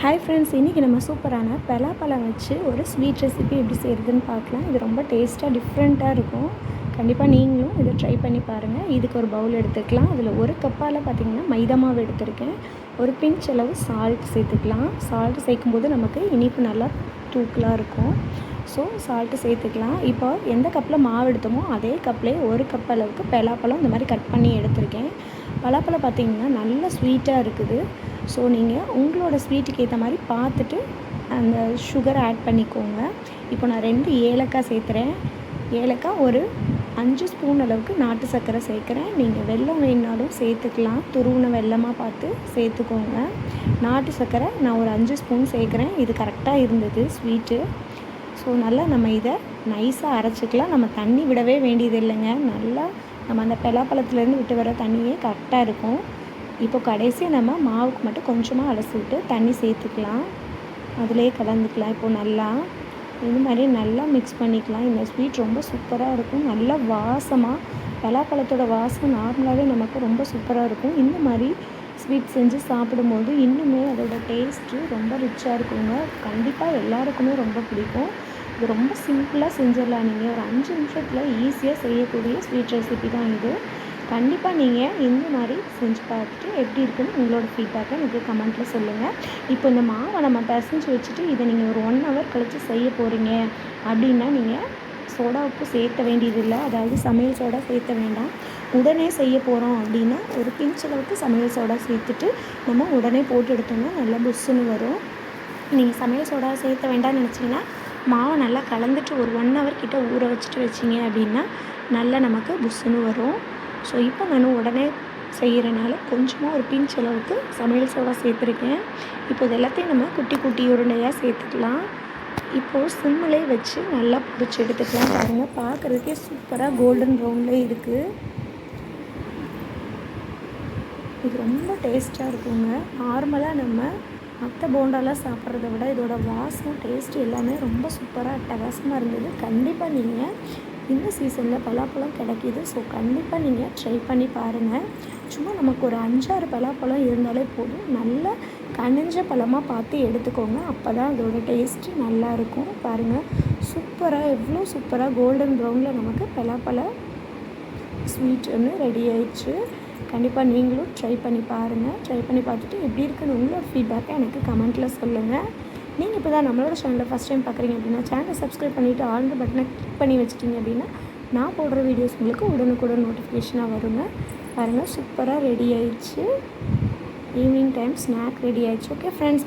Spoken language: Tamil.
ஹாய் ஃப்ரெண்ட்ஸ் இன்றைக்கி நம்ம சூப்பரான பலாப்பழம் வச்சு ஒரு ஸ்வீட் ரெசிபி எப்படி செய்கிறதுன்னு பார்க்கலாம். இது ரொம்ப டேஸ்ட்டாக டிஃப்ரெண்ட்டாக இருக்கும். கண்டிப்பாக நீங்களும் இதை ட்ரை பண்ணி பாருங்கள் இதுக்கு ஒரு பவுல் எடுத்துக்கலாம். அதில் ஒரு கப்பால் பார்த்திங்கன்னா மைதா மாவு எடுத்திருக்கேன். ஒரு பிஞ்ச் அளவு சால்ட் சேர்த்துக்கலாம். சால்ட் சேர்க்கும்போது நமக்கு இனிப்பு நல்லா தூக்கலாக இருக்கும். ஸோ சால்ட்டு சேர்த்துக்கலாம். இப்போ எந்த கப்பில் மாவு எடுத்தோமோ அதே கப்லேயே ஒரு கப் அளவுக்கு பலாப்பழம் இந்த மாதிரி கட் பண்ணி எடுத்திருக்கேன். பலாப்பழம் பார்த்திங்கன்னா நல்ல ஸ்வீட்டாக இருக்குது. ஸோ நீங்கள் உங்களோட ஸ்வீட்டுக்கு ஏற்ற மாதிரி பார்த்துட்டு அந்த சுகர் ஆட் பண்ணிக்கோங்க. இப்போ நான் ரெண்டு ஏலக்காய் சேர்த்துறேன். ஏலக்காய் ஒரு அஞ்சு ஸ்பூன் அளவுக்கு நாட்டு சர்க்கரை சேர்க்குறேன். நீங்கள் வெல்லம் வேணுனாலும் சேர்த்துக்கலாம். துருவின வெல்லமாக பார்த்து சேர்த்துக்கோங்க. நாட்டு சர்க்கரை நான் ஒரு அஞ்சு ஸ்பூன் சேர்க்குறேன். இது கரெக்டாக இருந்தது ஸ்வீட்டு ஸோ நல்லா நம்ம இதை நைஸாக அரைச்சிக்கலாம். நம்ம தண்ணி விடவே வேண்டியது இல்லைங்க நல்லா நம்ம அந்த பலாப்பழத்துலேருந்து விட்டு வர தண்ணியே கரெக்டாக இருக்கும். இப்போ கடைசியாக நம்ம மாவுக்கு மட்டும் கொஞ்சமாக அலசி விட்டு தண்ணி சேர்த்துக்கலாம். அதிலே கலந்துக்கலாம். இப்போது நல்லா இது மாதிரி நல்லா மிக்ஸ் பண்ணிக்கலாம். இந்த ஸ்வீட் ரொம்ப சூப்பராக இருக்கும். நல்லா வாசமாக பலாப்பழத்தோட வாசம் நார்மலாகவே நமக்கு ரொம்ப சூப்பராக இருக்கும். இந்த மாதிரி ஸ்வீட் செஞ்சு சாப்பிடும்போது இன்னுமே அதோட டேஸ்ட்டு ரொம்ப ரிச்சாக இருக்குங்க. கண்டிப்பாக எல்லாருக்குமே ரொம்ப பிடிக்கும். இது ரொம்ப சிம்பிளாக செஞ்சிடலாம். நீங்கள் ஒரு அஞ்சு நிமிஷத்தில் ஈஸியாக செய்யக்கூடிய ஸ்வீட் ரெசிபி தான் இது. கண்டிப்பாக நீங்கள் இந்த மாதிரி செஞ்சு பார்த்துட்டு எப்படி இருக்குன்னு உங்களோட ஃபீட்பேக்கை எனக்கு கமெண்ட்டில் சொல்லுங்கள் இப்போ இந்த மாவை நம்ம பிசைஞ்சு வச்சுட்டு இதை நீங்கள் ஒரு ஒன் ஹவர் கழித்து செய்ய போகிறீங்க அப்படின்னா நீங்கள் சோடா உப்பு சேர்த்த வேண்டியதில்லை. அதாவது சமையல் சோடா சேர்த்த வேண்டாம். உடனே செய்ய போகிறோம் அப்படின்னா ஒரு பிஞ்ச் அளவுக்கு சமையல் சோடா சேர்த்துட்டு நம்ம உடனே போட்டு எடுத்தோம்னா நல்லா புஷ்ஷுன்னு வரும். நீங்கள் சமையல் சோடா சேர்த்த வேண்டாம்னு நினச்சிங்கன்னா மாவை நல்லா கலந்துட்டு ஒரு ஒன் ஹவர் கிட்ட ஊற வச்சுட்டு வச்சிங்க அப்படின்னா நல்லா நமக்கு புஷ்ஷுன்னு வரும். ஸோ இப்போ நான் உடனே செய்கிறனால கொஞ்சமாக ஒரு பிஞ்ச் அளவுக்கு சமையல் சோடா சேர்த்துருக்கேன். இப்போ இது எல்லாத்தையும் நம்ம குட்டி குட்டி உருண்டையாக சேர்த்துக்கலாம். இப்போது சிம்மிலே வச்சு நல்லா பிடிச்சி எடுத்துக்கலாம் பாருங்கள் பார்க்குறதுக்கே சூப்பராக கோல்டன் ப்ரௌனில் இருக்குது இது ரொம்ப டேஸ்ட்டாக இருக்குங்க. நார்மலாக நம்ம மற்ற போண்டாலாம் சாப்பிட்றத விட இதோட வாசம் டேஸ்ட் எல்லாமே ரொம்ப சூப்பராக அட்டகாசமாக இருந்தது. கண்டிப்பாக நீங்கள் இந்த சீசனில் பலாப்பழம் கிடைக்கிது. ஸோ கண்டிப்பாக நீங்கள் ட்ரை பண்ணி பாருங்கள் சும்மா நமக்கு ஒரு அஞ்சாறு பலாப்பழம் இருந்தாலே போதும். நல்ல கனிஞ்ச பழமாக பார்த்து எடுத்துக்கோங்க. அப்போ தான் அதோட டேஸ்ட்டு நல்லாயிருக்கும் பாருங்கள் சூப்பராக எவ்வளோ சூப்பராக கோல்டன் ப்ரௌனில் நமக்கு பலாப்பழம் ஸ்வீட் ஒன்று ரெடி ஆயிடுச்சு. கண்டிப்பாக நீங்களும் ட்ரை பண்ணி பாருங்கள் ட்ரை பண்ணி பார்த்துட்டு எப்படி இருக்குன்னு உங்களோட ஃபீட்பேக்கை எனக்கு கமெண்ட்டில் சொல்லுங்கள் நீங்கள் இப்போ தான் நம்மளோட சேனலில் ஃபஸ்ட் டைம் பார்க்குறீங்க அப்படின்னா சேனலை சப்ஸ்கிரைப் பண்ணிவிட்டு ஆல்ரெடி பட்டனை கிளிக் பண்ணி வச்சிட்டிங்க அப்படின்னா நான் போடுற வீடியோஸ் உங்களுக்கு உடனுக்குடன் நோட்டிஃபிகேஷனாக வருங்க. பாருங்கள் சூப்பராக ரெடி ஆயிடுச்சு. ஈவினிங் டைம் ஸ்நாக் ரெடி ஆயிடுச்சு. Okay friends